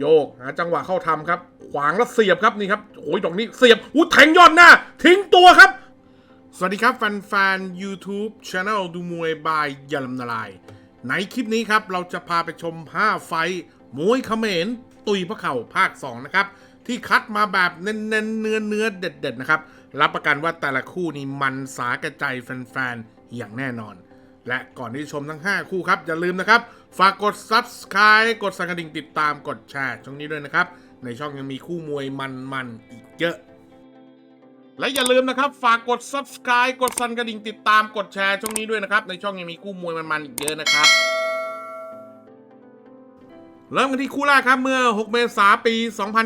โยกหาจังหวะเข้าทำครับ ขวางแล้วเสียบครับนี่ครับโอ้ยดอกนี้เสียบอู้แทงยอดหน้า ทิ้งตัวครับ สวัสดีครับแฟนๆ YouTube Channel ดูมวยบายยาลำนาลาย ในคลิปนี้ครับ เราจะพาไปชม 5 ไฟมวยเขมรตุยพระเข่าภาค 2 นะครับ ที่คัดมาแบบเน้นๆเนื้อเนื้อเด็ด ๆ นะครับ รับประกันว่าแต่ละคู่นี้มันสาแก่ใจแฟนๆอย่างแน่นอน และก่อนที่ชมทั้ง 5 คู่ครับอย่าลืมนะครับ ฝากกด Subscribe กดสั่นกระดิ่งติดตามกดแชร์ช่องนี้ด้วยนะครับ ในช่องยังมีคู่มวยมันๆอีกเยอะ และอย่าลืมนะครับ ฝากกด subscribe กดสั่นกระดิ่งติดตามกดแชร์ช่องนี้ด้วยนะครับ ในช่องยังมีคู่มวยมันๆอีกเยอะนะครับ เริ่มกันที่คู่แรกครับเมื่อ 6 เมษายนปี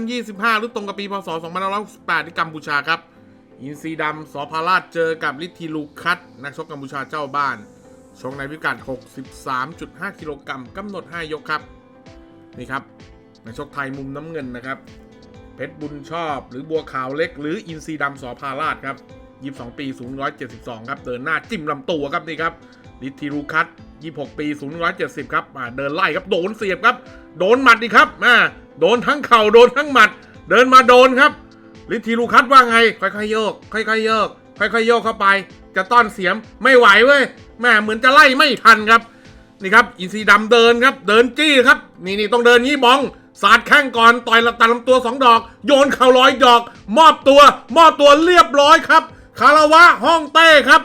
2025 หรือตรงกับปีพศ 2568 ที่กัมพูชาครับ อินซีดำสอพาราชเจอกับลิทธีลูคัตนักชกกัมพูชาเจ้าบ้าน ชกในพิกัด 63.5 กิโลกรัมกำหนด 5 ยกครับ นี่ครับนักชกไทยมุมน้ำเงินนะครับ เพชรบุญชอบ หรือบัวขาวเล็ก หรืออินซีดำสอพาราชครับ 22 ปี สูง 172 ครับเดินหน้าจิ้มลำตัวครับนี่ครับลิทธีรูคัต26 ปี สูง 170 ครับเดินไล่ครับโดนเสียบครับ โดนหมัดดีครับอ่าโดนทั้งเข่าโดนทั้งหมัด เดินมาโดนครับลิทธีรูคัตว่าไง ค่อยๆโยก ค่อยๆโยก ค่อยๆโยกเข้าไป จะต้อนเสียมไม่ไหวเว้ย แม่เหมือนจะไล่ไม่ทันครับ นี่ครับอินซีดำเดินครับ เดินจี้ครับ นี่นี่ต้องเดินงี้บองสาดแข้งก่อนต่อยละตัดลำตัวสองดอก โยนเข่าลอยดอก มอบตัว มอบตัวเรียบร้อยครับ คาราวะห้องเต้ครับ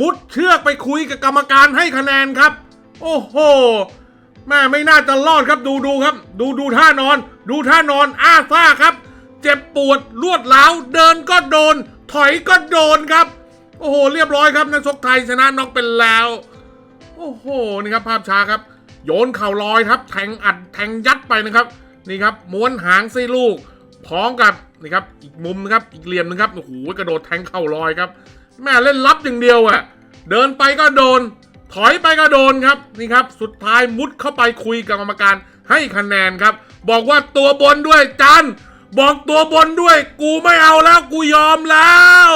มุดเชือกไปคุยกับกรรมการให้คะแนนครับ โอ้โหแม่ไม่น่าจะรอดครับดูดูครับ ดูดูท่านอน ดูท่านอนอ้าซ่าครับ เจ็บปวดรวดร้าวเดินก็โดน ถอยก็โดนครับ โอ้โห เรียบร้อยครับนักชกไทยชนะน็อกเป็นแล้ว โอ้โห นี่ครับภาพช้าครับ โยนเข่าลอยครับ แทงอัดแทงยัดไปนะครับ นี่ครับม้วนหางซี่ลูก พร้อมกับนี่ครับอีกมุมนะครับอีกเหลี่ยมหนึงครับโอ้โหกระโดดแทงเข่าลอยครับ แม่เล่นลับอย่างเดียวอะ่ะ เดินไปก็โดน ถอยไปก็โดนครับนี่ครับ สุดท้ายมุดเข้าไปคุยกับกรรมการให้คะแนนครับ บอกว่าตัวบนด้วยจันบอกตัวบนด้วย กูไม่เอาแล้วกูยอมแล้ว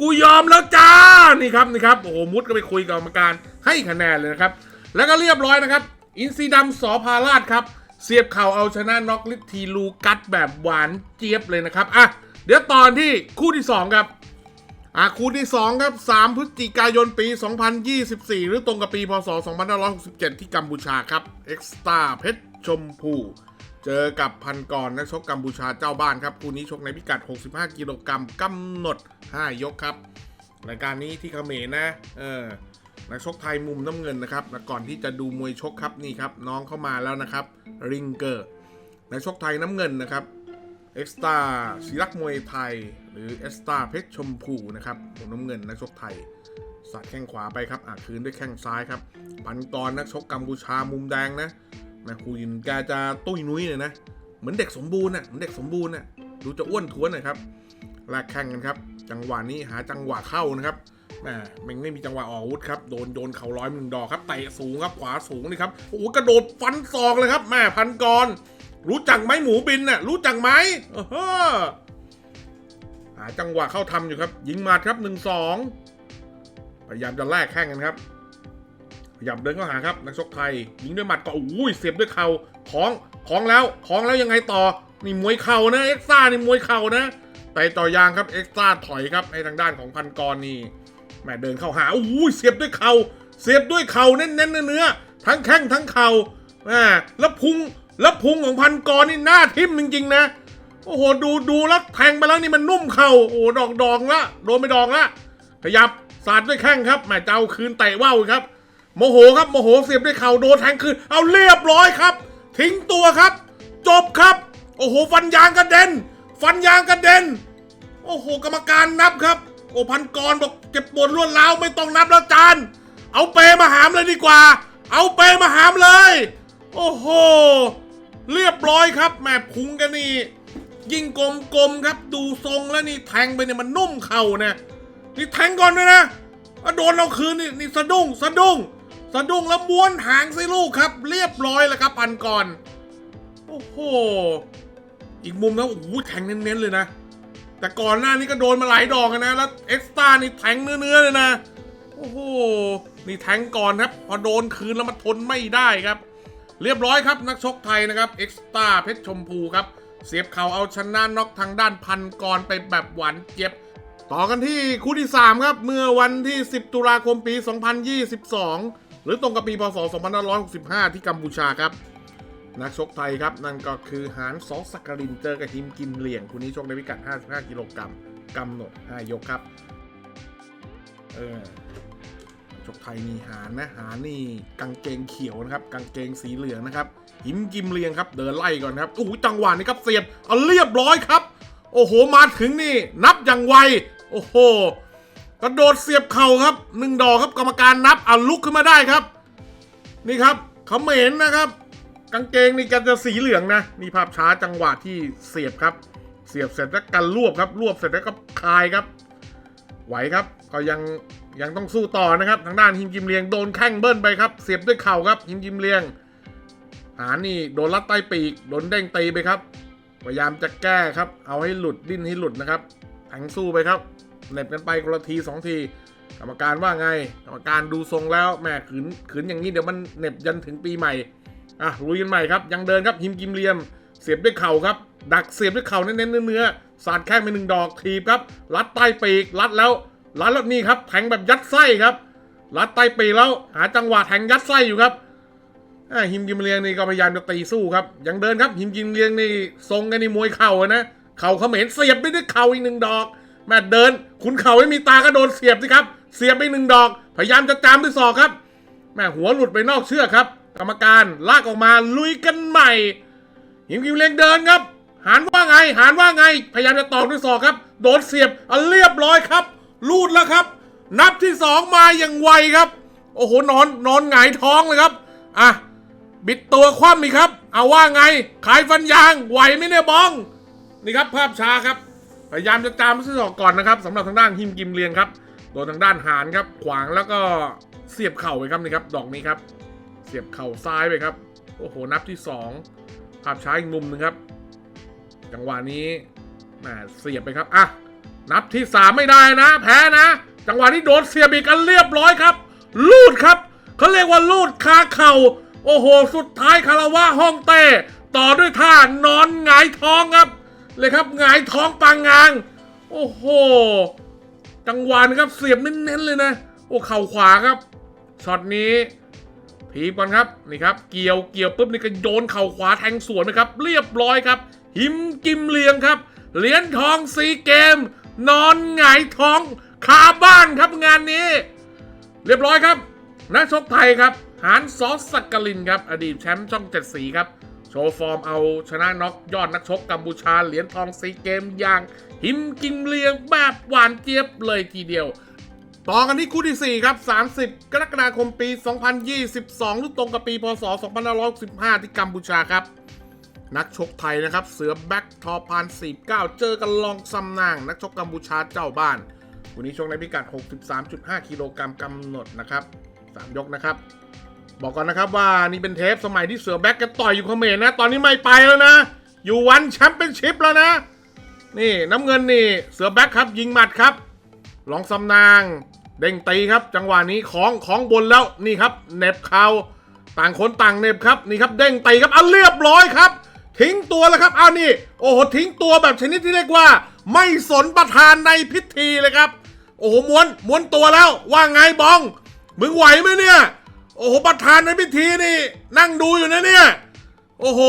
กูยอมแล้วจ้า นี่ครับนี่ครับ โอ้โห มุดก็ไปคุยกับกรรมการให้คะแนนเลยนะครับ แล้วก็เรียบร้อยนะครับ อินซีดำสอพาราชครับ เสียบเข่าเอาชนะน็อกลิทีลูกัดแบบหวานเจี๊ยบเลยนะครับ อะ เดี๋ยวตอนที่คู่ที่ 2 ครับ อะ คู่ที่ 2 ครับ 3 พฤศจิกายนปี 2024 หรือตรงกับปีพศ 2567 ที่กัมพูชาครับ เอ็กซ์ตาเพชรชมพู เจอกับพันกรนักชกกัมพูชาเจ้าบ้านครับคู่นี้ชกในพิกัด 65 กิโลกรัมกำหนด 5 ยกครับรายการนี้ที่เขมรนะเออนักชกไทยมุมน้ำเงินนะครับและก่อนที่จะดูมวยชกครับนี่ครับน้องเข้ามาแล้วนะครับ ริงเกอร์นักชกไทยน้ำเงินนะครับเอ็กซ์ตาศิรักมวยไทย หรือเอ็กซ์ตาเพชรชมพูนะครับมุมน้ำเงินนักชกไทยสัดแข้งขวาไปครับอะคืนด้วยแข้งซ้ายครับพันกรนักชกกัมพูชามุมแดงนะ แม่คูยินแกจะตุ้ยนุ้ยเลยนะ เหมือนเด็กสมบูรณ์น่ะเหมือนเด็กสมบูรณ์น่ะดูจะอ้วนท้วนน่อยครับแลกแข่งกันครับ จังหวะนี้หาจังหวะเข้านะครับแหมมันไม่มีจังหวะออกอาวุธครับโดนโดนเข่าร้อยหนึ่งดอกครับเตะสูงครับขวาสูงนี่ครับโอ้โหกระโดดฟันศอกเลยครับแม่พันกร รู้จักไหมหมูบินน่ะรู้จักไหมเออเฮ้อหาจังหวะเข้าทำอยู่ครับ ยิงมาครับหนึ่งสองพยายามจะแลกแข้งกันครับ พยายามเดินเข้าหาครับนักชกไทยยิงด้วยหมัดก็อุ้ยเสียบด้วยเข่าของของแล้วของแล้วยังไงต่อนี่มวยเข่านะเอ็กซ่านี่มวยเข่านะแต่ต่อยางครับเอ็กซ่าถอยครับให้ทางด้านของพันกรนี่แหม่เดินเข้าหาอุ้ยเสียบด้วยเข่าเสียบด้วยเข่าเน้นๆเนื้อๆทั้งแข้งทั้งเข่าแหม่แล้วพุงแล้วพุงของพันกรนี่หน้าทิ่มจริงๆนะโอ้โหดูดูแล้วแทงไปแล้วนี่มันนุ่มเข่าโอ้ดอกดองละโดนไปดองละขยับสาดด้วยแข้งครับแหม่เจ้าคืนเตะว่าวครับ โมโหครับโมโหเสียบด้วยเข่าโดนแทงคืนเอาเรียบร้อยครับ ทิ้งตัวครับ จบครับ โอ้โหฟันยางกระเด็น ฟันยางกระเด็น โอ้โหกรรมการนับครับ โอ้พันกรบอกเจ็บปวดรวดร้าวไม่ต้องนับแล้วจานเอาเปมาหามเลยดีกว่า เอาเปมาหามเลย โอ้โหเรียบร้อยครับแม่พุงกันนี่ยิ่งกลมๆครับ ดูทรงแล้วนี่แทงไปเนี่ยมันนุ่มเข่าเนี่ยนี่แทงก่อนด้วยนะอะโดนเราคืนนี่นี่สะดุ้งสะดุ้ง สะดุ้งแล้วม้วนหางสิลูกครับ เรียบร้อยแล้วครับพันกรโอ้โห อีกมุมแล้วโอ้โหแทงเน้นๆเลยนะ แต่ก่อนหน้านี้ก็โดนมาหลายดอกนะ แล้วเอ็กซ์ต้านี่แทงเนื้อๆเลยนะ โอ้โห นี่แทงก่อนครับ พอโดนคืนแล้วมันทนไม่ได้ครับ เรียบร้อยครับนักชกไทยนะครับเอ็กซ์ต้าเพชรชมพูครับ เสียบเข่าเอาชนะน็อกทางด้านพันกรไปแบบหวานเจี๊ยบต่อกันที่คู่ที่ 3 ครับ เมื่อวันที่ 10 ตุลาคมปี 2022 รือตรงกับปีพศ 2565 ที่กัมพูชาครับ นักชกไทยครับ นั่นก็คือหานซอสักกรินเจอกับฮิมกิมเหลียงคู่นี้ชกในพิกัด 55 กิโลกรัมกำหนด 5 ยกครับ เออชกไทยนี่หารนะหารนี่กางเกงเขียวนะครับกางเกงสีเหลืองนะครับ หิมกิมเลียงครับ เดินไล่ก่อนครับโอ้โหจังหวะนี้ครับเสียบเอาเรียบร้อยครับ โอ้โหมาถึงนี่ นับอย่างไว โอ้โห กระโดดเสียบเข่าครับหนึ่งดอกครับกรรมการนับเอาลุกขึ้นมาได้ครับ นี่ครับเขมรนะครับ กางเกงนี่กันจะสีเหลืองนะนี่ภาพช้าจังหวะที่เสียบครับ เสียบเสร็จแล้วกันรวบครับ รวบเสร็จแล้วก็คลายครับ ไหวครับก็ยังยังต้องสู้ต่อนะครับ ทางด้านฮิมกิมเลียงโดนแข้งเบิ้ลไปครับ เสียบด้วยเข่าครับฮิมกิมเลียงหานี่โดนลัดใต้ปีกโดนเด้งตีไปครับ พยายามจะแก้ครับ เอาให้หลุดดิ้นให้หลุดนะครับแทงสู้ไปครับ เหน็บกันไปคนละทีสองที กรรมการว่าไง กรรมการดูทรงแล้วแหม่ขืนขืนอย่างนี้เดี๋ยวมันเหน็บยันถึงปีใหม่อะลุยกันใหม่ครับ ยังเดินครับฮิมกิมเลียม เสียบด้วยเข่าครับ ดักเสียบด้วยเข่าเน้นเนื้อสาดแข้งไปหนึ่งดอกทีบครับรัดใต้ปีกรัดแล้วรัดแล้วนี่ครับแทงแบบยัดไส้ครับรัดใต้ปีกแล้วหาจังหวะแทงยัดไส้อยู่ครับอ่าฮิมกิมเลียงนี่ก็พยายามจะตีสู้ครับยังเดินครับฮิมกิมเลียงนี่ทรงกันนี่มวยเข่านะเข่าเขมรเสียบไปด้วยเข่าอีกหนึ่งดอก แม่เดิน ขุนเข่าไม่มีตาก็โดนเสียบสิครับ เสียบไปหนึ่งดอก พยายามจะจามด้วยศอกครับแม่หัวหลุดไปนอกเชือกครับ กรรมการลากออกมาลุยกันใหม่หิมกิมเลียงเดินครับ หานว่าไง หานว่าไง พยายามจะตอกด้วยศอกครับ โดนเสียบเอาเรียบร้อยครับ ลูดแล้วครับ นับที่สองมาอย่างไวครับ โอ้โหนอนนอนหงายท้องเลยครับ อะบิดตัวคว่ำอีกครับ เอาว่าไง ขายฟันยางไหวไหมเนี่ยบ้อง นี่ครับภาพช้าครับ พยายามจะตามซื้ออกก่อนนะครับสำหรับทางด้านหิมกิมเลียงครับโดนทางด้านหานครับ ขวางแล้วก็เสียบเข่าไปครับนี่ครับ ดอกนี้ครับ เสียบเข่าซ้ายไปครับ โอ้โห นับที่สองภาพช้าอีกมุมหนึ่งครับ จังหวะนี้แหมเสียบไปครับอะนับที่สามไม่ได้นะ แพ้นะ จังหวะนี้โดนเสียบอีกกันเรียบร้อยครับ ลูดครับเขาเรียกว่าลูดคาเข่า โอ้โห สุดท้ายคาราวะห้องเต้ ต่อด้วยท่านอนหงายท้องครับ เลยครับหงายท้องปางงาง โอ้โหจังหวะนะครับเสียบเน้นๆเลยนะ โอ้เข่าขวาครับช็อตนี้ทีบก่อนครับนี่ครับ เกี่ยวเกี่ยวปุ๊บนี่ก็โยนเข่าขวาแทงสวนนะครับ เรียบร้อยครับ หิมกิมเลียงครับ เหรียญทองซีเกม นอนหงายท้องคาบ้านครับงานนี้ เรียบร้อยครับนักชกไทยครับหานซอสสักกลินครับ อดีตแชมป์ช่องเจ็ดสีครับ โชว์ฟอร์มเอาชนะน็อกยอดนักชกกัมพูชาเหรียญทองซีเกมอย่างหิมกิมเลียงแบบหวานเจี๊ยบเลยทีเดียว ต่อกันที่คู่ที่ 4 ครับ 30 กรกฎาคมปี 2022หรือตรงกับปีพศ 2565 ที่กัมพูชาครับ นักชกไทยนะครับ เสือแบ็คทอพาน49 เจอกันลองซัมนาง นักชกกัมพูชาเจ้าบ้านวันนี้ชกในพิกัด 63.5 กิโลกรัมกำหนดนะครับ 3 ยกนะครับ บอกก่อนนะครับว่านี่เป็นเทปสมัยที่เสือแบ็คกันต่อยอยู่เขมรนะ ตอนนี้ไม่ไปแล้วนะ อยู่วันแชมเปี้ยนชิพแล้วนะ นี่น้ำเงินนี่เสือแบ็คครับ ยิงหมัดครับลองสำนาง เด้งตีครับ จังหวะนี้ของของบนแล้วนี่ครับเน็บเข่าต่างคนต่างเน็บครับนี่ครับเด้งตีครับเอาเรียบร้อยครับทิ้งตัวแล้วครับเอานี่โอ้โหทิ้งตัวแบบชนิดที่เรียกว่า ไม่สนประธานในพิธีเลยครับ โอ้โหม้วนม้วนตัวแล้วว่าไงบองมึงไหวไหมเนี่ย โอ้โหประธานในพิธีนี่ นั่งดูอยู่นะเนี่ย โอ้โห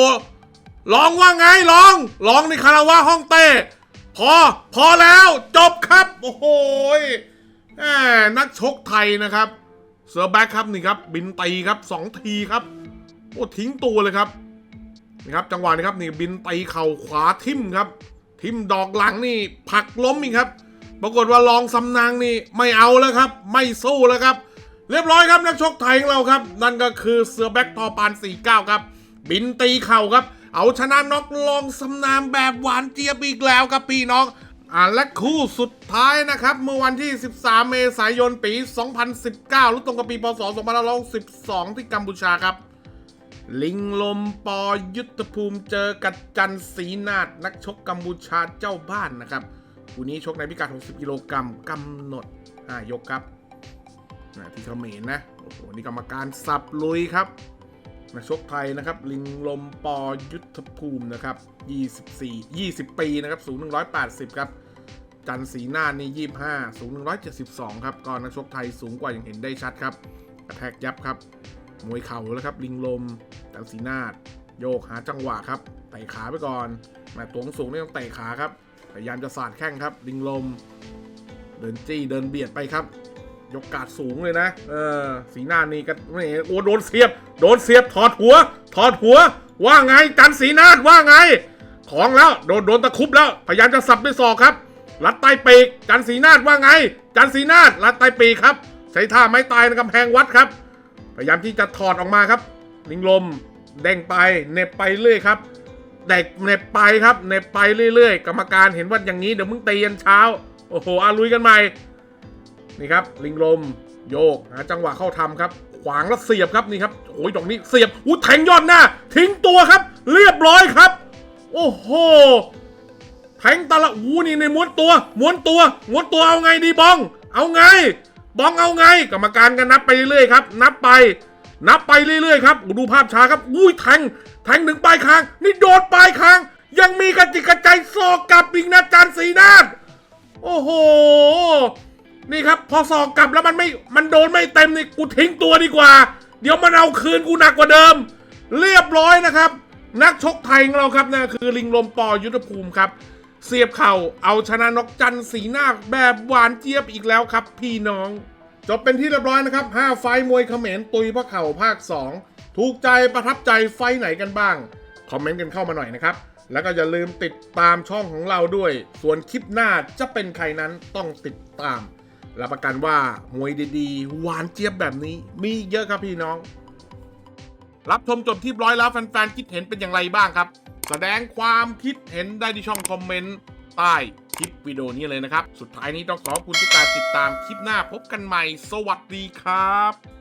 ลองว่าไงลองลองในคาราวะห้องเต้พอพอแล้วจบครับ โอ้โหยนักชกไทยนะครับ เสือแบ็คครับนี่ครับ บินตีครับสองทีครับโอ้ทิ้งตัวเลยครับนี่ครับจังหวะนี้ครับนี่บินตีเข่าขวาทิ่มครับ ทิ่มดอกหลังนี่ผลักล้มอีกครับ ปรากฏว่าลองสำนางนี่ไม่เอาแล้วครับ ไม่สู้แล้วครับ เรียบร้อยครับนักชกไทยของเราครับ นั่นก็คือเสือแบ็คทอปาน 49 ครับ บินตีเข่าครับ เอาชนะน็อกลองสำนามแบบหวานเจี๊ยบอีกแล้วครับพี่น้องอ่าและคู่สุดท้ายนะครับ เมื่อวันที่ 13 เมษายนปี 2019หรือตรงกับปีพศ2512 ที่กัมพูชาครับ ลิงลมปอยุทธภูมิเจอกับจันศรีนาฏนักชกกัมพูชาเจ้าบ้านนะครับคู่นี้ชกในพิกัด 60 กิโลกรัมกำหนด 5 ยกครับ นะที่เขมรนะโอ้โหนี่กรรมการสับลุยครับนักชกไทยนะครับ ลิงลมปอยุทธภูมินะครับ 24 20 ปีนะครับสูง 180 ครับ จันทร์สีหน้านี่ 25 สูง 172 ครับก็นักชกไทยสูงกว่าอย่างเห็นได้ชัดครับกระแทกยับครับ มวยเข่าแล้วครับ ลิงลม จันทร์สีนาดโยกหาจังหวะครับเตะขาไปก่อนม่ตัวสูงนี่ต้องเตะขาครับพยายามจะสาดแข้งครับ ลิงลม เดินจี้เดินเบียดไปครับ ยกกาดสูงเลยนะ เออ สีหน้านี่ก็ไม่โอ้โดนเสียบ โดนเสียบ ถอดหัว ถอดหัว ว่าไง จันสีนาดว่าไง ของแล้ว โดน โดนตะคุบแล้ว พยายามจะสับด้วยศอกครับรัดไตปีก จันสีนาดว่าไง จันสีนาดรัดไตปีกครับ ใช้ท่าไม้ตายในกำแพงวัดครับ พยายามที่จะถอดออกมาครับ ลิงลมเด้งไป เน็บไปเรื่อยครับเด็กเน็บไปครับ เน็บไปเรื่อยๆ กรรมการเห็นว่าอย่างนี้เดี๋ยวมึงตียันเช้า โอ้โหอาลุยกันใหม่ นี่ครับลิงลมโยกหาจังหวะเข้าทำครับ ขวางแล้วเสียบครับนี่ครับโอ้ยตรงนี้เสียบอู้แทงยอดหน้า ทิ้งตัวครับ เรียบร้อยครับ โอ้โหแทงตะละอู้นี่ในม้วนตัวม้วนตัวม้วนตัวเอาไงดีบอง เอาไง บองเอาไงกรรมการก็นับไปเรื่อยๆครับ นับไป นับไปเรื่อยๆครับดูภาพช้าครับอุ้ยแทงแทงถึงปลายคาง นี่โดดปลายคาง ยังมีกระจิกกระใจซอกกลับอีกนะจันสีนาโอ้โห นี่ครับ พอสอกกลับแล้วมันไม่มันโดนไม่เต็มนี่กูทิ้งตัวดีกว่า เดี๋ยวมันเอาคืนกูหนักกว่าเดิม เรียบร้อยนะครับ นักชกไทยของเราครับนั่นคือลิงลมปอยุทธภูมิครับ เสียบเข่าเอาชนะนกจันทร์สีนาแบบหวานเจี๊ยบอีกแล้วครับ พี่น้องจบเป็นที่เรียบร้อยนะครับ 5 ไฟมวยเขมรตุยพระเข่าภาค 2 ถูกใจประทับใจไฟไหนกันบ้าง คอมเมนต์กันเข้ามาหน่อยนะครับ แล้วก็อย่าลืมติดตามช่องของเราด้วย ส่วนคลิปหน้าจะเป็นใครนั้นต้องติดตาม รับประกันว่ามวยดีๆ หวานเจี๊ยบแบบนี้ มีเยอะครับพี่น้อง รับชมจบที่ร้อยแล้วแฟนๆคิดเห็นเป็นอย่างไรบ้างครับ แสดงความคิดเห็นได้ที่ช่องคอมเมนต์ใต้คลิปวิดีโอนี้เลยนะครับ สุดท้ายนี้ต้องขอบคุณทุกการติดตามคลิปหน้าพบกันใหม่ สวัสดีครับ